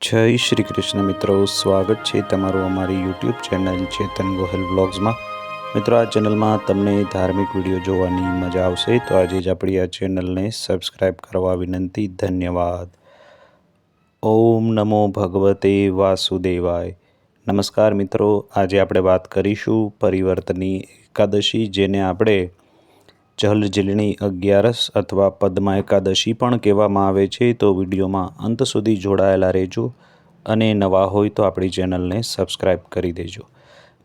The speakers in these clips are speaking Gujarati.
જય શ્રી કૃષ્ણ મિત્રો, સ્વાગત છે તમારું અમારી યુટ્યુબ ચેનલ ચેતન ગોહેલ બ્લોગ્સમાં. મિત્રો, આ ચેનલમાં તમને ધાર્મિક વીડિયો જોવાની મજા આવશે, તો આજે જ આપણી આ ચેનલને સબસ્ક્રાઈબ કરવા વિનંતી, ધન્યવાદ. ઓમ નમો ભગવતે વાસુદેવાય. નમસ્કાર મિત્રો, આજે આપણે વાત કરીશું પરિવર્તની એકાદશી, જેને આપણે જલજીલણી અગિયારસ અથવા પદ્મા એકાદશી પણ કહેવામાં આવે છે, તો વિડીયોમાં અંત સુધી જોડાયેલા રહેજો અને નવા હોય તો આપણી ચેનલને સબસ્ક્રાઈબ કરી દેજો.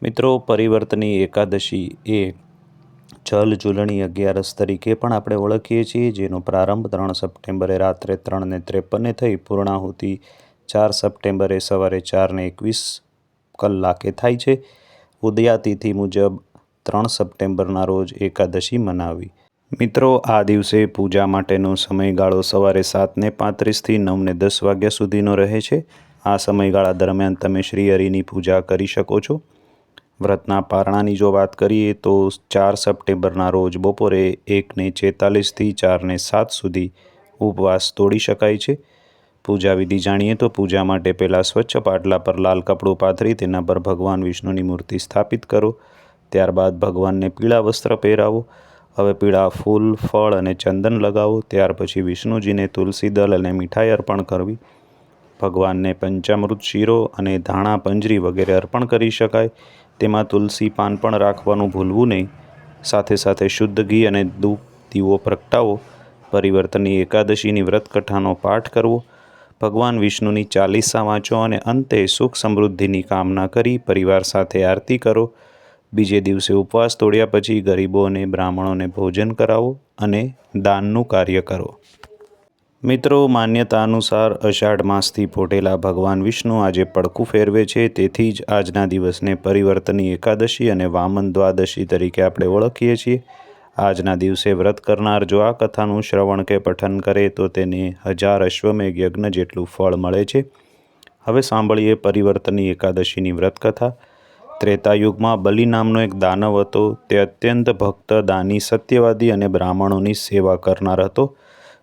મિત્રો, પરિવર્તની એકાદશી એ જલ ઝૂલણી અગિયારસ તરીકે પણ આપણે ઓળખીએ છીએ, જેનો પ્રારંભ ત્રણ સપ્ટેમ્બરે રાત્રે ત્રણને ત્રેપને થઈ, પૂર્ણાહુતિ ચાર સપ્ટેમ્બરે સવારે ચારને એકવીસ કલાકે થાય છે. ઉદયાતિથિ મુજબ ત્રણ સપ્ટેમ્બરના રોજ એકાદશી મનાવી. મિત્રો, આ દિવસે પૂજા માટેનો સમયગાળો સવારે સાતને પાંત્રીસથી નવને દસ વાગ્યા સુધીનો રહે છે. આ સમયગાળા દરમિયાન તમે શ્રી હરિની પૂજા કરી શકો છો. વ્રતના પારણાની જો વાત કરીએ તો ચાર સપ્ટેમ્બરના રોજ બપોરે એકને છેતાલીસથી ચારને સાત સુધી ઉપવાસ તોડી શકાય છે. પૂજા વિધિ જાણીએ તો પૂજા માટે પહેલાં સ્વચ્છ પાટલા પર લાલ કપડું પાથરી તેના પર ભગવાન વિષ્ણુની મૂર્તિ સ્થાપિત કરો. ત્યારબાદ ભગવાનને પીળા વસ્ત્ર પહેરાવો. હવે પીળા ફૂલ, ફળ અને ચંદન લગાવો. ત્યાર પછી વિષ્ણુજીને તુલસી દલ અને મીઠાઈ અર્પણ કરવી. ભગવાનને પંચામૃત શીરો અને ધાણા, પંજરી વગેરે અર્પણ કરી શકાય. તેમાં તુલસી પાન પણ રાખવાનું ભૂલવું નહીં. સાથે સાથે શુદ્ધ ઘી અને ધૂપ દીવો પ્રગટાવો. પરિવર્તનની એકાદશીની વ્રત કથાનો પાઠ કરવો. ભગવાન વિષ્ણુની ચાલીસા વાંચો અને અંતે સુખ સમૃદ્ધિની કામના કરી પરિવાર સાથે આરતી કરો. બીજે દિવસે ઉપવાસ તોડ્યા પછી ગરીબો અને બ્રાહ્મણોને ભોજન કરાવો અને દાનનું કાર્ય કરો. મિત્રો માન્યતા અનુસાર અષાઢ માસથી ફોટેલા ભગવાન વિષ્ણુ આજે પડકું ફેરવે છે. તેથી જ આજના દિવસને પરિવર્તની એકાદશી અને વામન દ્વાદશી તરીકે આપણે ઓળખીએ છીએ. આજના દિવસે વ્રત કરનાર જો આ કથાનું શ્રવણ કે પઠન કરે, તો તેને હજાર અશ્વમેઘ યજ્ઞ જેટલું ફળ મળે છે. હવે સાંભળીએ પરિવર્તની એકાદશીની વ્રત કથા ત્રેતાયુગમાં બલિ નામનો એક દાનવ હતો. તે અત્યંત ભક્ત, દાની, સત્યવાદી અને બ્રાહ્મણોની સેવા કરનાર હતો.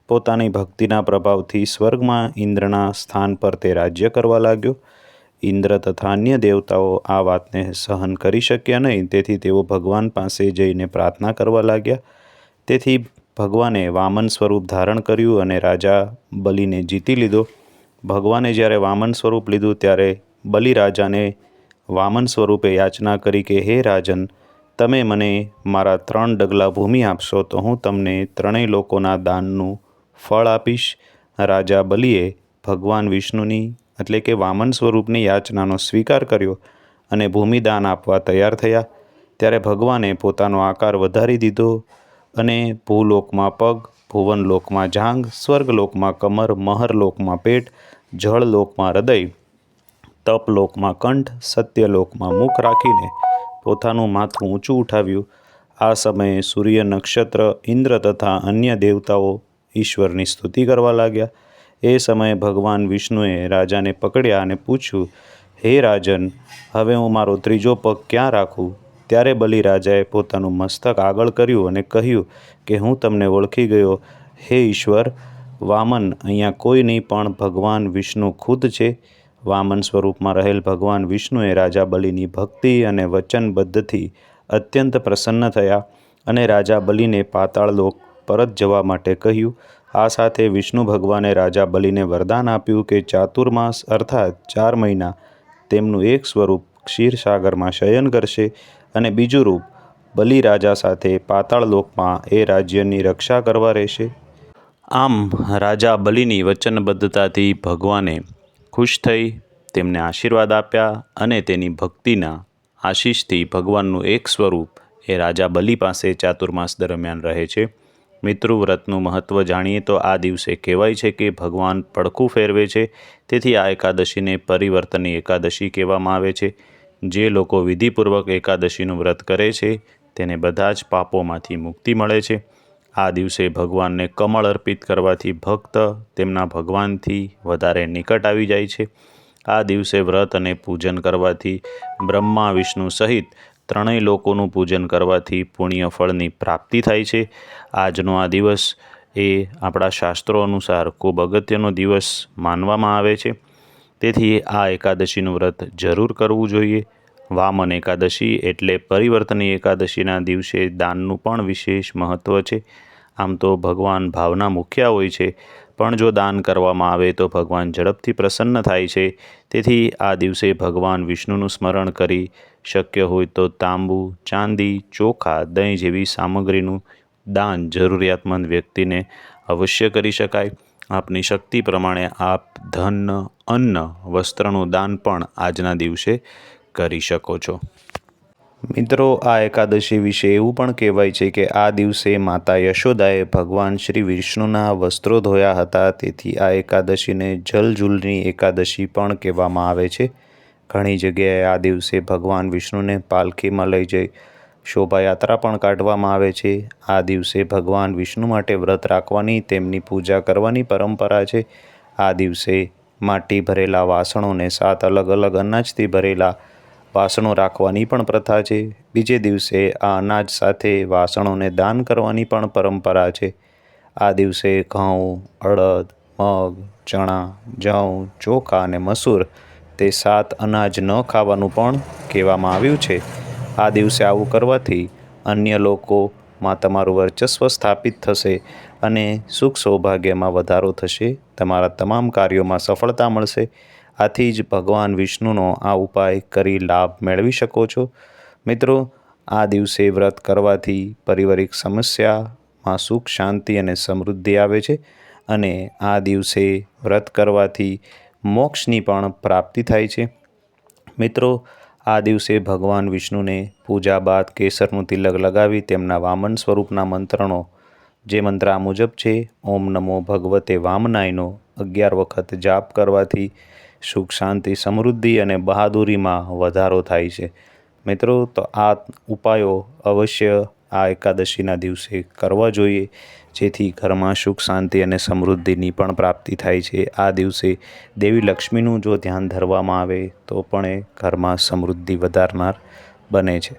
પોતાની ભક્તિના પ્રભાવથી સ્વર્ગમાં ઇન્દ્રના સ્થાન પર તે રાજ્ય કરવા લાગ્યો. ઇન્દ્ર તથા અન્ય દેવતાઓ આ વાતને સહન કરી શક્યા નહીં. તેથી તેઓ ભગવાન પાસે જઈને પ્રાર્થના કરવા લાગ્યા. તેથી ભગવાને વામન સ્વરૂપ ધારણ કર્યું અને રાજા બલિને જીતી લીધો. ભગવાને જ્યારે વામન સ્વરૂપ લીધું, ત્યારે બલિ રાજાને વામન સ્વરૂપે યાચના કરી કે, હે રાજન, તમે મને મારા ત્રણ ડગલા ભૂમિ આપશો, તો હું તમને ત્રણેય લોકોના દાનનું ફળ આપીશ. રાજા બલિએ ભગવાન વિષ્ણુની, એટલે કે વામન સ્વરૂપની યાચનાનો સ્વીકાર કર્યો અને ભૂમિદાન આપવા તૈયાર થયા. ત્યારે ભગવાને પોતાનો આકાર વધારી દીધો અને ભૂલોકમાં પગ, ભુવનલોકમાં જાંગ સ્વર્ગલોકમાં કમર, મહરલોકમાં પેટ, જળલોકમાં હૃદય તપલોકમાં કંઠ સત્યલોકમાં મુખ રાખીને પોતાનું માથું ઊંચું ઉઠાવ્યું. આ સમયે સૂર્ય નક્ષત્ર, ઇન્દ્ર તથા અન્ય દેવતાઓ ઈશ્વરની સ્તુતિ કરવા લાગ્યા. એ સમયે ભગવાન વિષ્ણુએ રાજાને પકડ્યા અને પૂછ્યું, હે રાજન, હવે હું મારો ત્રીજો પગ ક્યાં રાખું? ત્યારે બલિરાજાએ પોતાનું મસ્તક આગળ કર્યું અને કહ્યું કે, હું તમને ઓળખી ગયો. હે ઈશ્વર, વામન, અહીંયા કોઈ નહીં પણ ભગવાન વિષ્ણુ ખુદ છે. વામન સ્વરૂપમાં રહેલ ભગવાન વિષ્ણુએ રાજા બલિની ભક્તિ અને વચનબદ્ધથી અત્યંત પ્રસન્ન થયા અને રાજા બલિને પાતાળ લોક પરત જવા માટે કહ્યું, આ સાથે વિષ્ણુ ભગવાને રાજા બલિને વરદાન આપ્યું કે ચાતુર્માસ અર્થાત ચાર મહિના તેમનું એક સ્વરૂપ ક્ષીરસાગરમાં શયન કરશે અને બીજું રૂપ બલિ રાજા સાથે પાતાળ લોકમાં એ રાજ્યની રક્ષા કરવા રહેશે. આમ રાજા બલિની વચનબદ્ધતાથી ભગવાને ખુશ થઈ, તેમને આશીર્વાદ આપ્યા અને તેની ભક્તિના આશીષથી ભગવાનનું એક સ્વરૂપ એ રાજા બલિ પાસે ચાતુર્માસ દરમિયાન રહે છે. મિત્રવ્રતનું મહત્ત્વ જાણીએ તો આ દિવસે કહેવાય છે કે ભગવાન પડખું ફેરવે છે. તેથી આ એકાદશીને પરિવર્તનની એકાદશી કહેવામાં આવે છે. જે લોકો વિધિપૂર્વક એકાદશીનું વ્રત કરે છે, તેને બધા જ પાપોમાંથી મુક્તિ મળે છે. આ દિવસે ભગવાનને કમળ અર્પિત કરવાથી ભક્ત તેમના ભગવાનથી વધારે નિકટ આવી જાય છે. આ દિવસે વ્રત અને પૂજન કરવાથી બ્રહ્મા, વિષ્ણુ સહિત ત્રણેય લોકોનું પૂજન કરવાથી પુણ્ય ફળની પ્રાપ્તિ થાય છે. આજનો આ દિવસ એ આપણા શાસ્ત્રો અનુસાર ખૂબ અગત્યનો દિવસ માનવામાં આવે છે. તેથી આ એકાદશીનું વ્રત જરૂર કરવું જોઈએ. વામન એકાદશી એટલે પરિવર્તની એકાદશીના દિવસે દાનનું પણ વિશેષ મહત્ત્વ છે. આમ તો ભગવાન ભાવના મુખ્યા હોય છે. પણ જો દાન કરવામાં આવે તો ભગવાન ઝડપથી પ્રસન્ન થાય છે. તેથી આ દિવસે ભગવાન વિષ્ણુનું સ્મરણ કરી શક્ય હોય તો તાંબુ, ચાંદી, ચોખા, દહીં જેવી સામગ્રીનું દાન જરૂરિયાતમંદ વ્યક્તિને અવશ્ય કરી શકાય. આપની શક્તિ પ્રમાણે આપ ધન, અન્ન, વસ્ત્રનું દાન પણ આજના દિવસે કરી શકો છો. મિત્રો, આ એકાદશી વિશે એવું પણ કહેવાય છે કે આ દિવસે માતા યશોદાએ ભગવાન શ્રી વિષ્ણુના વસ્ત્રો ધોયા હતા. તેથી આ એકાદશીને જલજુલની એકાદશી પણ કહેવામાં આવે છે. ઘણી જગ્યાએ આ દિવસે ભગવાન વિષ્ણુને પાલખીમાં લઈ જઈ શોભાયાત્રા પણ કાઢવામાં આવે છે. આ દિવસે ભગવાન વિષ્ણુ માટે વ્રત રાખવાની, તેમની પૂજા કરવાની પરંપરા છે. આ દિવસે માટી ભરેલા વાસણોને સાત અલગ અલગ અનાજથી ભરેલા વાસણો રાખવાની પણ પ્રથા છે. બીજે દિવસે આ અનાજ સાથે વાસણોને દાન કરવાની પણ પરંપરા છે. આ દિવસે ઘઉં, અડદ, મગ, ચણા જવ ચોખા અને મસૂર તે સાત અનાજ ન ખાવાનું પણ કહેવામાં આવ્યું છે. આ દિવસે આવું કરવાથી અન્ય લોકોમાં તમારું વર્ચસ્વ સ્થાપિત થશે અને સુખ સૌભાગ્યમાં વધારો થશે. તમારા તમામ કાર્યોમાં સફળતા મળશે. આથી જ ભગવાન વિષ્ણુનો આ ઉપાય કરી લાભ મેળવી શકો છો. મિત્રો, આ દિવસે વ્રત કરવાથી પારિવારિક સમસ્યામાં સુખ, શાંતિ અને સમૃદ્ધિ આવે છે અને આ દિવસે વ્રત કરવાથી મોક્ષની પણ પ્રાપ્તિ થાય છે. મિત્રો, આ દિવસે ભગવાન વિષ્ણુને પૂજા બાદ કેસરનું તિલક લગાવી તેમના વામન સ્વરૂપના મંત્રનો, જે મંત્ર આ મુજબ છે, ઓમ નમો ભગવતે વામનાયનો અગિયાર વખત જાપ કરવાથી સુખ, શાંતિ, સમૃદ્ધિ અને બહાદુરીમાં વધારો થાય છે. મિત્રો, તો આ ઉપાયો અવશ્ય આ એકાદશીના દિવસે કરવા જોઈએ, જેથી ઘરમાં સુખ, શાંતિ અને સમૃદ્ધિની પણ પ્રાપ્તિ થાય છે. આ દિવસે દેવી લક્ષ્મીનું જો ધ્યાન ધરવામાં આવે, તો પણ એ ઘરમાં સમૃદ્ધિ વધારનાર બને છે.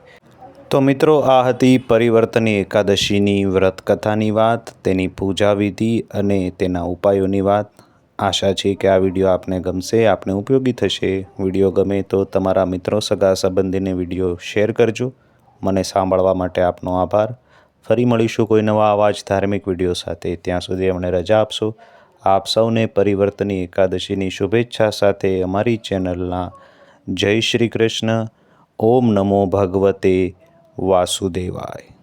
તો મિત્રો, આ હતી પરિવર્તની એકાદશીની વ્રત કથાની વાત, તેની પૂજા વિધિ અને તેના ઉપાયોની વાત. આશા છે કે આ વીડિયો આપને ગમશે, આપને ઉપયોગી થશે. વીડિયો ગમે તો તમારા મિત્રો, સગા સંબંધીને વીડિયો શેર કરજો. મને સાંભળવા માટે આપનો આભાર. ફરી મળીશું કોઈ નવા અવાજ ધાર્મિક વીડિયો સાથે. ત્યાં સુધી અમને રજા આપશો. આપ સૌને પરિવર્તની એકાદશીની શુભેચ્છા સાથે અમારી ચેનલના જય શ્રી કૃષ્ણ. ઓમ નમો ભગવતે વાસુદેવાય.